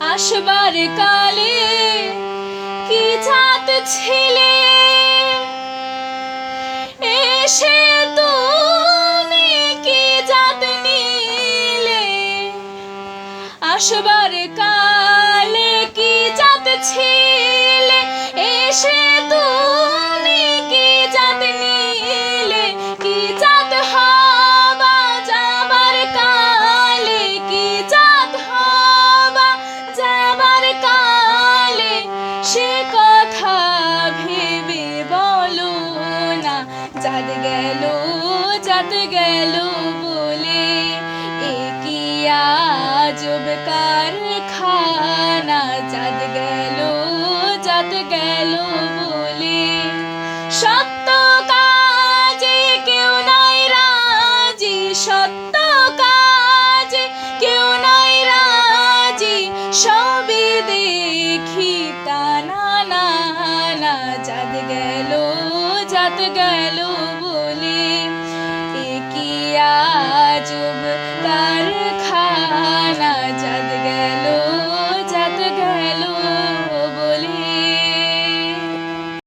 আসবার কালে কি জাত ছিলে? এসে তুমি কি জাত নিলে? আসবার কালে কি জাত ছিলে? এসে সে কথা ভেবে বলো না যাদ গেল যাদ গেল বলে, এ কি আজব কারখানা? যাদ গেল যাদ গেল বলে সত্য দেখি তা না না না চাঁদ গেল চাঁদ গেল বলে এ কি আজব তার